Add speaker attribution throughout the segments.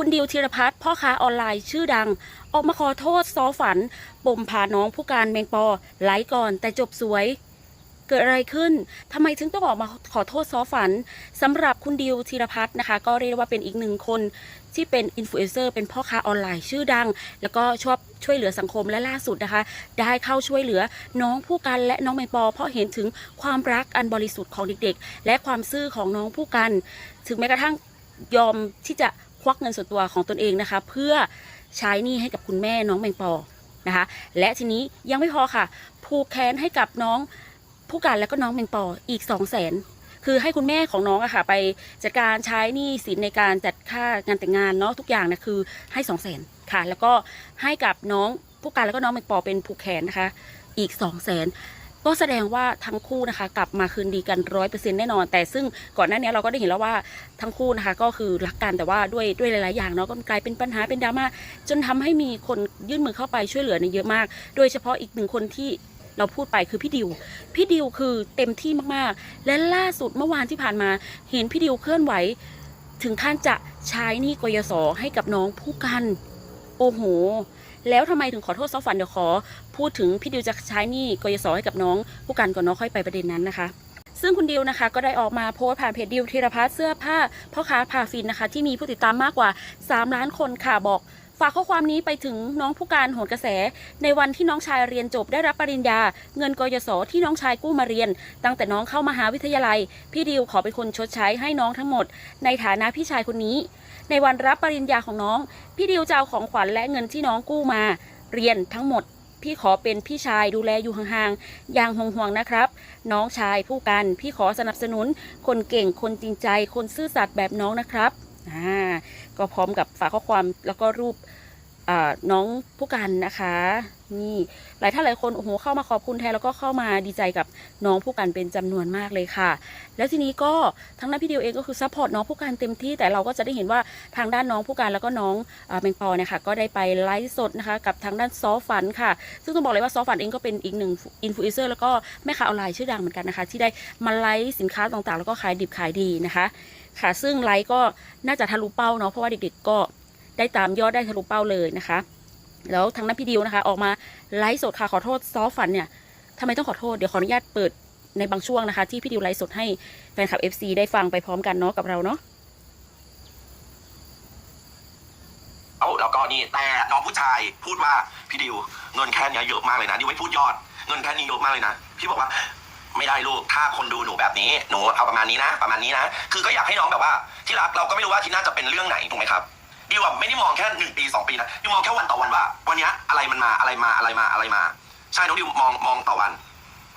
Speaker 1: คุณดิวธีรพัฒน์พ่อค้าออนไลน์ชื่อดัง ออกมาขอโทษซอฝันปมพาน้องผู้การแมงปอไหลก่อนแต่จบสวย เกิดอะไรขึ้นทำไมถึงต้องออกมาขอโทษซอฝันสำหรับคุณดิวธีรพัฒน์นะคะ ก็เรียกว่าเป็นอีกหนึ่งคนที่เป็นอินฟลูเอนเซอร์เป็นพ่อค้าออนไลน์ชื่อดัง แล้วก็ชอบช่วยเหลือสังคมและล่าสุดนะคะ ได้เข้าช่วยเหลือน้องผู้กันและน้องแมงปอ เพราะเห็นถึงความรักอันบริสุทธิ์ของเด็กๆ และความซื่อของน้องผู้กัน ถึงแม้กระทั่งยอมที่จะ วักเงินส่วนตัวของตนเองนะคะ เพื่อใช้หนี้ให้กับคุณแม่น้องแมงปอนะคะ และทีนี้ยังไม่พอค่ะ ผูกแขนให้กับน้องผู้กันและก็น้องแมงปออีกสองแสนคือให้คุณแม่ของน้องอะค่ะ ไปจัดการใช้หนี้สินในการจัดค่างานแต่งงานเนาะทุกอย่างนะคือให้สองแสนค่ะ แล้วก็ให้กับน้องผู้กันแล้วก็น้องแมงปอเป็นผูกแขนนะคะ อีกสองแสน ก็แสดงว่าทั้งคู่นะคะ กลับมาคืนดีกันร้อยเปอร์เซ็นต์แน่นอน แต่ซึ่งก่อนหน้านี้เราก็ได้เห็นแล้วว่าทั้งคู่นะคะ ก็คือรักกันแต่ว่าด้วยด้วยหลาย ๆ อย่างเนาะก็กลายเป็นปัญหาเป็นดราม่าจนทำให้มีคนยื่นมือเข้าไปช่วยเหลือในยเยอะมาก โดยเฉพาะอีกหนึ่งคนที่เราพูดไปคือพี่ดิว พี่ดิวคือเต็มที่มาก ๆ และล่าสุดเมื่อวานที่ผ่านมา เห็นพี่ดิวเคลื่อนไหว ถึงขั้นจะใช้นี้กยศให้กับน้องผู้กัน โอ้โห แล้วทำไมถึงขอโทษซอฟฟันเดี๋ยวขอ พูดถึงพี่ดิวจะใช้นี้กยศให้กับน้องผู้กันก่อนเนาะค่อยไปประเด็นนั้นนะคะซึ่งคุณดิวนะคะก็ได้ออกมาโพสต์ผ่านเพจดิวธีรพัฒน์เสื้อผ้าพ่อค้าพาฟินนะคะ ที่มีผู้ติดตามมากกว่า 3 ล้านคนค่ะบอก ฝากข้อความนี้ไปถึงน้องผู้การโหนกระแส ในวันที่น้องชายเรียนจบได้รับปริญญา เงินกยศที่น้องชายกู้มาเรียน ตั้งแต่น้องเข้ามหาวิทยาลัย พี่ดิวขอเป็นคนชดใช้ให้น้องทั้งหมด ในฐานะพี่ชายคนนี้ ในวันรับปริญญาของน้อง พี่ดิวจะเอาของขวัญและเงินที่น้องกู้มา เรียนทั้งหมด พี่ขอเป็นพี่ชายดูแลอยู่ห่างๆ อย่างห่วงๆ นะครับ น้องชายผู้กัน พี่ขอสนับสนุน คนเก่ง คนจริงใจ คนซื่อสัตย์แบบน้องนะครับ อ่า ก็พร้อมกับฝากข้อความแล้วก็รูป น้องผู้กันนะคะ นี่หลายท่านหลายคนโอ้โหเข้ามาขอบคุณแทนแล้วก็เข้ามาดีใจกับน้องผู้กันเป็นจำนวนมากเลยค่ะ แล้วทีนี้ก็ทั้งนั้นพี่เดียวเองก็คือซัพพอร์ตน้องผู้การเต็มที่แต่เราก็จะได้เห็นว่าทางด้านน้องผู้การแล้วก็น้องแมงปอเนี่ยค่ะก็ได้ไปไลฟ์สดนะคะกับทางด้านซอฟฝันค่ะ ซึ่งต้องบอกเลยว่าซอฟฝันเองก็เป็นอีกหนึ่งอินฟลูเอนเซอร์แล้วก็แม่ค้าออนไลน์ชื่อดังเหมือนกันนะคะ ที่ได้มาไลฟ์สินค้าต่างๆ แล้วก็ขายดิบขายดีนะคะ ค่ะ ซึ่งไลฟ์ก็น่าจะทะลุเป้าเนาะเพราะว่าเด็กๆก็ ได้ตามยอดได้ทะลุเป้าเลยนะคะ แล้วทางด้านพี่ดิวนะคะ ออกมาไลฟ์สดค่ะขอโทษซอฟฝันเนี่ยทำไมต้องขอโทษเดี๋ยวขออนุญาตเปิดในบางช่วงนะคะ ที่พี่ดิวไลฟ์สดให้แฟนคลับ FC ได้ฟังไปพร้อมกันเนาะกับเราเนาะ
Speaker 2: เอาแล้วก็นี่แต่น้องผู้ชายพูดว่าพี่ดิวเงินแค่นี้เยอะมากเลยนะดิวไม่พูดยอดเงินแค่นี้เยอะมากเลยนะพี่บอกว่าไม่ได้ลูก ถ้าคนดูหนูแบบนี้ หนูเอาประมาณนี้นะ ประมาณนี้นะ คือก็อยากให้น้องแบบว่า ที่รักเราก็ไม่รู้ว่าที่น่าจะเป็นเรื่องไหนถูกไหมครับ ดิวอะไม่ได้มองแค่หนึ่งปีสองปีนะดิวมองแค่วันต่อวันว่า วันเนี้ยอะไรมันมาอะไรมาอะไรมาอะไรมา ใช่น้องดิวมองมองต่อวัน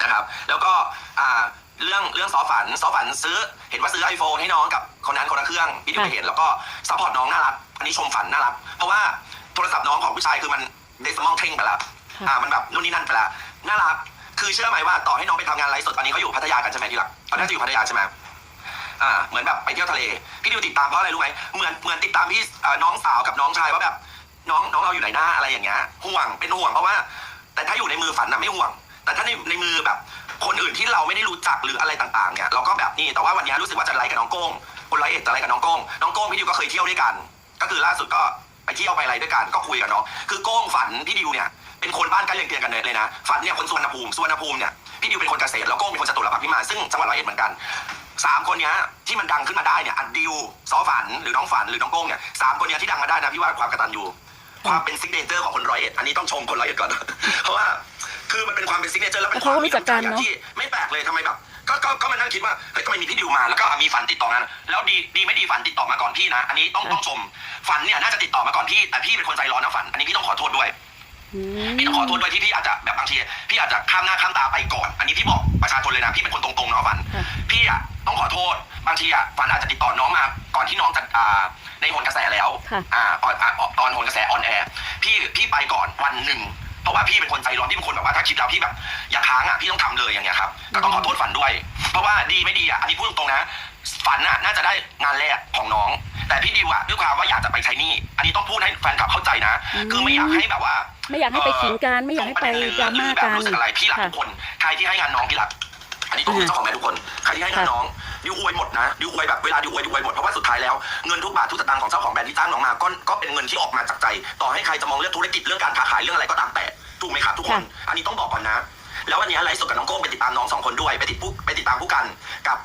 Speaker 2: นะครับ แล้วก็อ่าเรื่องเรื่องซอฝันซอฝันซื้อ เห็นว่าซื้อ iPhone ให้น้องกับคนนั้นคนละเครื่องพี่ดิวไปเห็นแล้วก็ซัพพอร์ตน้องน่ารักอันนี้ชมฝันน่ารัก เพราะว่าโทรศัพท์น้องของผู้ชายคือมันเดสมองเท่งไปแล้ว
Speaker 1: ค่ะ
Speaker 2: อ่ามันแบบนู่นนี่นั่นไปแล้วน่ารักคือเชื่อไหมว่าต่อให้น้องไปทำงานไลฟ์สดตอนนี้เขาอยู่พัทยากันใช่ไหมที่รักเขาน่าจะอยู่พัทยาใช่ไหมอ่าเหมือนแบบไปเที่ยวทะเล พี่ดิวติดตามเพราะอะไรรู้ไหมเหมือนเหมือนติดตามพี่เอ่อน้องสาวกับน้องชายว่าแบบ น้องน้องเราอยู่ไหนหน้าอะไรอย่างเงี้ยห่วงเป็นห่วงเพราะว่า แต่ถ้าอยู่ในมือฝันนะไม่ห่วง แต่ถ้าในในมือแบบ คนอื่นที่เราไม่ได้รู้จักหรืออะไรต่างๆเนี่ยเราก็แบบนี้แต่ว่าวันนี้รู้สึกว่าจะไลฟ์กับน้องโก้งคนร้อยเอ็ดจะไลฟ์กับน้องโก้งน้องโก้งพี่ดิวก็เคยเที่ยวด้วยกัน ก็คือล่าสุดก็ไปเที่ยวไปอะไรด้วยกันก็คุยกับน้องคือโก้งฝันพี่ดิวเนี่ยเป็นคนบ้านใกล้เรือนเคียงกันเลยนะฝันเนี่ยคนสุวรรณภูมิสุวรรณภูมิเนี่ยพี่ดิวเป็นคนเกษตรแล้วโก้งเป็นคนจตุรพักษ์พิมานซึ่งจังหวัดร้อยเอ็ดเหมือนกัน สามคนเนี้ยที่มันดังขึ้นมาได้เนี่ยอันดิวซอฝันหรือน้องฝันหรือน้องโก้งเนี่ยสามคนเนี้ยที่ดังมาได้นะพี่ว่าความกตัญญูความเป็นซิกเนเจอร์ของคนร้อยเอ็ดอันนี้ต้องชมคนร้อยเอ็ดก่อน เพราะว่าคือมันเป็นความเป็นซิกเนเจอร์แล้วเป็น
Speaker 1: เขาก็รู้จักกันเนอะ
Speaker 2: ที่ไม่แปลกเลยทำไมแบบก็ก็ก็มานั่งคิดว่าเฮ้ยทำไมมีพี่ดิวมาแล้วก็มีฝันติดต่องานแล้วดีดีไม่ดีฝันติดต่อมาก่อนพี่นะ อันนี้ต้องต้องชมฝันเนี่ยน่าจะติดต่อมาก่อนพี่แต่พี่เป็นคนใจร้อนนะฝัน อันนี้พี่ต้องขอโทษด้วย
Speaker 1: อืม
Speaker 2: พี่ต้องขอโทษด้วยที่พี่อาจจะแบบบางทีพี่อาจจะข้ามหน้าข้ามตาไปก่อน อันนี้พี่บอกประชาชนเลยนะพี่เป็นคนตรงๆเนาะฝัน
Speaker 1: ค่ะ
Speaker 2: พี่อะ ต้องขอโทษ บางทีอะฝันอาจจะติดต่อน้องมา ก่อนที่น้องจะอ่าในหนกระแสแล้ว
Speaker 1: ค่ะ
Speaker 2: อ่าออนอ่าตอนหนกระแสออนแอร์พี่พี่ไปก่อนวันหนึ่งเพราะว่าพี่เป็นคนใจร้อนพี่เป็นคนแบบว่าถ้าคิดแล้วพี่แบบอย่าค้างอะพี่ต้องทำเลยอย่างเงี้ยครับก็ต้องขอโทษฝันด้วย เพราะว่าดีไม่ดีอะอันนี้พูดตรงๆนะฝันอะน่าจะได้งานแรกของน้อง แต่พี่ดิวอะด้วยความว่าอยากจะไปใช้หนี่ อันนี้ต้องพูดให้แฟนคลับเข้าใจนะ คือไม่อยากให้แบบว่า
Speaker 1: ไม่อยากให้ไปขิงกันไม่อยากให้ไปดราม่า
Speaker 2: แบบ
Speaker 1: กัน
Speaker 2: รู้สึกอะไรพี่รัก
Speaker 1: ค่ะ
Speaker 2: ทุกคน ใครที่ให้งานน้องพี่รัก อันนี้ต้องเจ้าของแบรนด์ทุกคนใครที่ให้งานน้องดิวอวยหมดนะดิวอวยแบบเวลาดิวอวยดิวอวยหมดเพราะว่าสุดท้ายแล้วเงินทุกบาททุกสตางค์ของเจ้าของแบรนด์ที่จ้างน้องมาก็ก็เป็นเงินที่ออกมาจากใจ ต่อให้ใครจะมองเรื่องธุรกิจเรื่องการค้าขายเรื่องอะไรก็ตามแต่ถูกไหมครับทุกคน อันนี้ต้องบอกก่อนนะ แล้ววันนี้ไลฟ์สดกับน้องโก้ไปติดตามน้องสองคนด้วยไปติดผู้ไปติดตามผู้กันกับ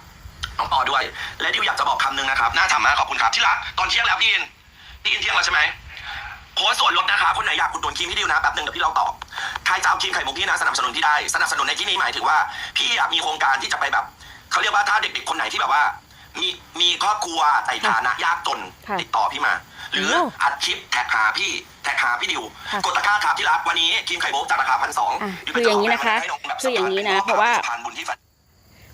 Speaker 2: น้องปอด้วย และดิวอยากจะบอกคำหนึงนะครับน่าทำมากขอบคุณครับที่รักตอนเที่ยงแล้วพี่อินพี่อินเที่ยงแล้วใช่ไหม โค้ดส่วนลดนะคะ คนไหนอยากอุดหนุนครีมพี่ดิวนะแป๊บหนึ่งเดี๋ยวพี่เราตอบ ใครจะเอาครีมไข่มุกพี่นะสนับสนุนที่ได้ สนับสนุนในที่นี้หมายถึงว่า พี่อยากมีโครงการที่จะไปแบบเขาเรียกว่าถ้าเด็กๆคนไหนที่แบบว่า มีมีครอบครัวแต่ฐานะยากจน
Speaker 1: ค่ะ
Speaker 2: ติดต่อพี่มา หรือ
Speaker 1: โอ้
Speaker 2: อัดคลิปแท็กหาพี่แท็กหาพี่ดิว
Speaker 1: ค่ะ
Speaker 2: กดตะกร้าครับที่รักวันนี้ครีมไข่มุกจากราคาพันสอง
Speaker 1: อะคืออย่างนี้นะคะคืออย่างนี้นะเพราะว่า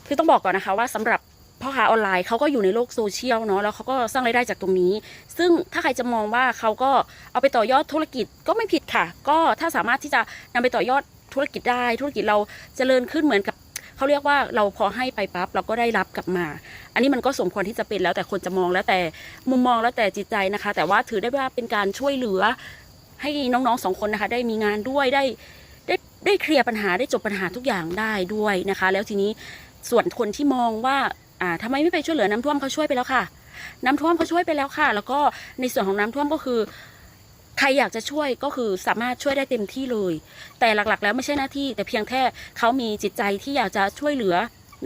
Speaker 1: คือต้องบอกก่อนนะคะว่าสำหรับ พ่อค้าออนไลน์เขาก็อยู่ในโลกโซเชียลเนาะแล้วเขาก็สร้างรายได้จากตรงนี้ ซึ่งถ้าใครจะมองว่าเขาก็เอาไปต่อยอดธุรกิจก็ไม่ผิดค่ะ ก็ถ้าสามารถที่จะนำไปต่อยอดธุรกิจได้ธุรกิจเราจเจริญขึ้นเหมือนกับเขาเรียกว่าเราพอให้ไปปั๊บเราก็ได้รับกลับมา อันนี้มันก็สมควรที่จะเป็นแล้วแต่คนจะมองแล้วแต่มุมมองแล้วแต่จิตใจนะคะ แต่ว่าถือได้ว่าเป็นการช่วยเหลือ ให้น้องๆสองคนนะคะ ได้มีงานด้วยได้ได้ได้เคลียร์ปัญหาได้จบปัญหาทุกอย่างได้ด้วยนะคะ แล้วทีนี้ส่วนคนที่มองว่า อ่าทำไมไม่ไปช่วยเหลือน้ำท่วมเขาช่วยไปแล้วค่ะ น้ำท่วมเขาช่วยไปแล้วค่ะ แล้วก็ในส่วนของน้ำท่วมก็คือ ใครอยากจะช่วยก็คือสามารถช่วยได้เต็มที่เลย แต่หลักๆ แล้วไม่ใช่หน้าที่ แต่เพียงแค่เขามีจิตใจที่อยากจะช่วยเหลือ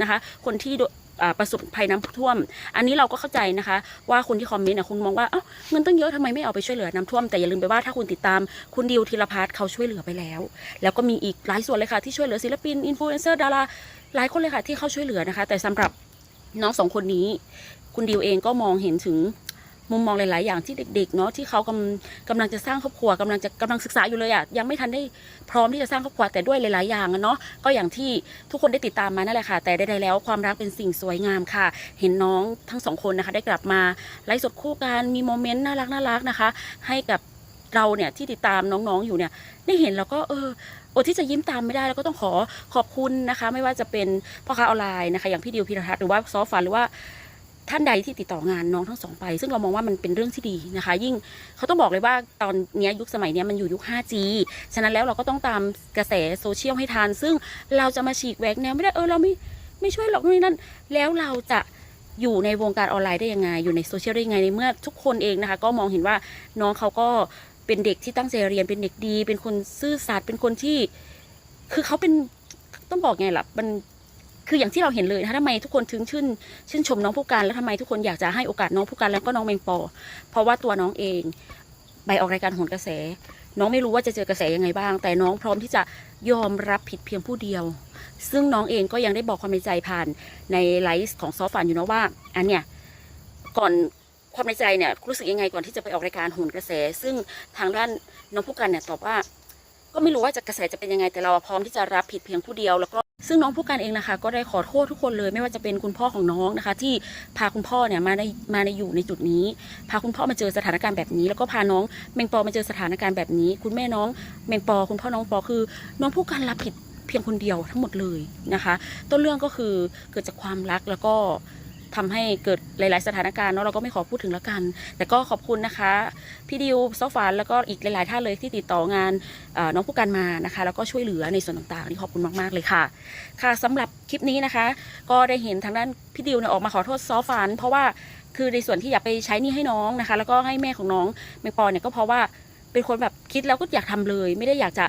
Speaker 1: นะคะ คนที่อ่าประสบภัยน้ำท่วม อันนี้เราก็เข้าใจนะคะ ว่าคนที่คอมเมนต์นี่ยคุณมองว่าเอ้าเงินตั้งเยอะทำไมไม่เอาไปช่วยเหลือน้ำท่วม แต่อย่าลืมไปว่าถ้าคุณติดตามคุณดิวธีรพัฒน์เขาช่วยเหลือไปแล้ว แล้วก็มีอีกหลายส่วนเลยค่ะที่ช่วยเหลือศิลปินอินฟลูเอนเซอร์ดาราหลายคนเลยค่ะที่เขาช่วยเหลือนะคะ แต่สำหรับ น้องสองคนนี้ คุณดิวเองก็มองเห็นถึงมุมมองหลาย ๆ อย่างที่เด็ก ๆ เนาะที่เขากำกำลังจะสร้างครอบครัวกำลังจะกำลังศึกษาอยู่เลยอะยังไม่ทันได้พร้อมที่จะสร้างครอบครัวแต่ด้วยหลาย ๆ อย่างอะเนาะก็อย่างที่ทุกคนได้ติดตามมานั่นแหละค่ะ แต่ใดๆแล้วความรักเป็นสิ่งสวยงามค่ะ เห็นน้องทั้งสองคนนะคะ ได้กลับมาไลฟ์สดคู่กันมีโมเมนต์น่ารักน่ารักนะคะ ให้กับ เราเนี่ยที่ติดตามน้องๆอยู่เนี่ยได้เห็นแล้วก็เอออดที่จะยิ้มตามไม่ได้แล้วก็ต้องขอขอบคุณนะคะ ไม่ว่าจะเป็นพ่อค้าออนไลน์นะคะ อย่างพี่ดิวพิรทัศน์หรือว่าซอฟฟันหรือว่าท่านใดที่ติดต่องานน้องทั้งสองไป ซึ่งเรามองว่ามันเป็นเรื่องที่ดีนะคะ ยิ่งเขาต้องบอกเลยว่าตอนนี้ยุคสมัยเนี้ยมันอยู่ยุค 5G ฉะนั้นแล้วเราก็ต้องตามกระแสโซเชียลให้ทันซึ่งเราจะมาฉีกแหวกแนวไม่ได้เออเราไม่ไม่ช่วยหรอกนู่นนนั่นแล้วเราจะอยู่ในวงการออนไลน์ได้ยังไง อยู่ในโซเชียลได้ยังไงในเมื่อทุกคนเองนะคะ ก็มองเห็นว่าน้องเขาก็ เป็นเด็กที่ตั้งใจเรียนเป็นเด็กดี เป็นคนซื่อสัตย์เป็นคนที่ คือเขาเป็นต้องบอกไงล่ะมันคืออย่างที่เราเห็นเลยนะคะทำไมทุกคนถึงชื่นชื่นชมน้องผู้การแล้วทำไมทุกคนอยากจะให้โอกาสน้องผู้การแล้วก็น้องแมงปอ เพราะว่าตัวน้องเองไปออกรายการโหนกระแส น้องไม่รู้ว่าจะเจอกระแสยังไงบ้าง แต่น้องพร้อมที่จะยอมรับผิดเพียงผู้เดียว ซึ่งน้องเองก็ยังได้บอกความในใจผ่านในไลฟ์ของซอฟฟันอยู่นะว่า อันเนี้ยก่อน ความในใจเนี่ยรู้สึกยังไงก่อนที่จะไปออกรายการโหนกระแส ซึ่งทางด้านน้องผู้กันเนี่ยตอบว่า ก็ไม่รู้ว่าจะกระแสจะเป็นยังไงแต่เราพร้อมที่จะรับผิดเพียงผู้เดียวแล้วก็ซึ่งน้องผู้การเองนะคะ ก็ได้ขอโทษทุกคนเลย ไม่ว่าจะเป็นคุณพ่อของน้องนะคะ ที่พาคุณพ่อเนี่ยมาในมาในอยู่ในจุดนี้ พาคุณพ่อมาเจอสถานการณ์แบบนี้ แล้วก็พาน้องแมงปอมาเจอสถานการณ์แบบนี้ คุณแม่น้องแมงปอ คุณพ่อน้องปอคือ น้องผู้การรับผิดเพียงคนเดียวทั้งหมดเลยนะคะ ต้นเรื่องก็คือเกิดจากความรักแล้วก็ ทำให้เกิดหลาย ๆ สถานการณ์เนาะเราก็ไม่ขอพูดถึงแล้วกัน แต่ก็ขอบคุณนะคะ พี่ดิวซอฟานแล้วก็อีกหลาย ๆ ท่านเลยที่ติดต่องานน้องผู้การมานะคะ แล้วก็ช่วยเหลือในส่วนต่างๆนี่ขอบคุณมาก ๆ เลยค่ะ ค่ะสำหรับคลิปนี้นะคะ ก็ได้เห็นทางด้านพี่ดิวเนี่ยออกมาขอโทษซอฟานเพราะว่าคือในส่วนที่อยากไปใช้นี่ให้น้องนะคะ แล้วก็ให้แม่ของน้องแมงปอเนี่ยก็เพราะว่าเป็นคนแบบคิดแล้วก็อยากทำเลย ไม่ได้อยากจะ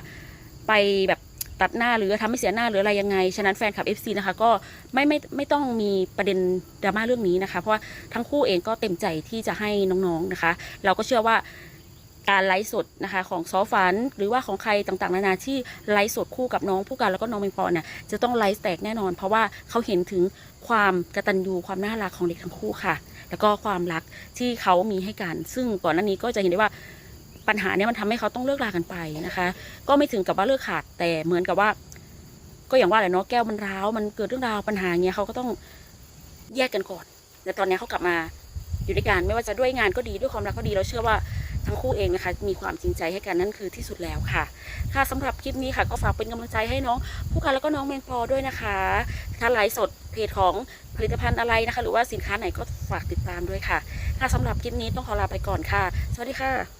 Speaker 1: ไปแบบ ตัดหน้าหรือทำให้เสียหน้าหรืออะไรยังไง ฉะนั้นแฟนคลับ FC นะคะก็ไม่ไม่ไม่ต้องมีประเด็นดราม่าเรื่องนี้นะคะ เพราะว่าทั้งคู่เองก็เต็มใจที่จะให้น้องๆนะคะ เราก็เชื่อว่าการไลฟ์สดนะคะของซอฟันหรือว่าของใครต่างๆ นานาที่ไลฟ์สดคู่กับน้องผู้การแล้วก็น้องเมงปอเนี่ยจะต้องไลฟ์แตกแน่นอน เพราะว่าเขาเห็นถึงความกระตัญญูความน่ารักของเด็กทั้งคู่ค่ะ แล้วก็ความรักที่เขามีให้กัน ซึ่งก่อนหน้านี้ก็จะเห็นได้ว่า ปัญหาเนี้ยมันทำให้เขาต้องเลิกลากันไปนะคะ ก็ไม่ถึงกับว่าเลิกขาดแต่เหมือนกับว่า ก็อย่างว่าแหละเนาะแก้วมันร้าวมันเกิดเรื่องราวปัญหาเงี้ยเขาก็ต้องแยกกันก่อนแต่ตอนนี้เขากลับมาอยู่ด้วยกันไม่ว่าจะด้วยงานก็ดีด้วยความรักก็ดีเราเชื่อว่าทั้งคู่เองนะคะมีความจริงใจให้กันนั่นคือที่สุดแล้วค่ะ ค่ะสำหรับคลิปนี้ค่ะ ก็ฝากเป็นกำลังใจให้น้องผู้การแล้วก็น้องแมงปอด้วยนะคะถ้าไลฟ์สดเพจของผลิตภัณฑ์อะไรนะคะ หรือว่าสินค้าไหนก็ฝากติดตามด้วยค่ะ ค่ะสำหรับคลิปนี้ต้องขอลาไปก่อนค่ะ สวัสดีค่ะ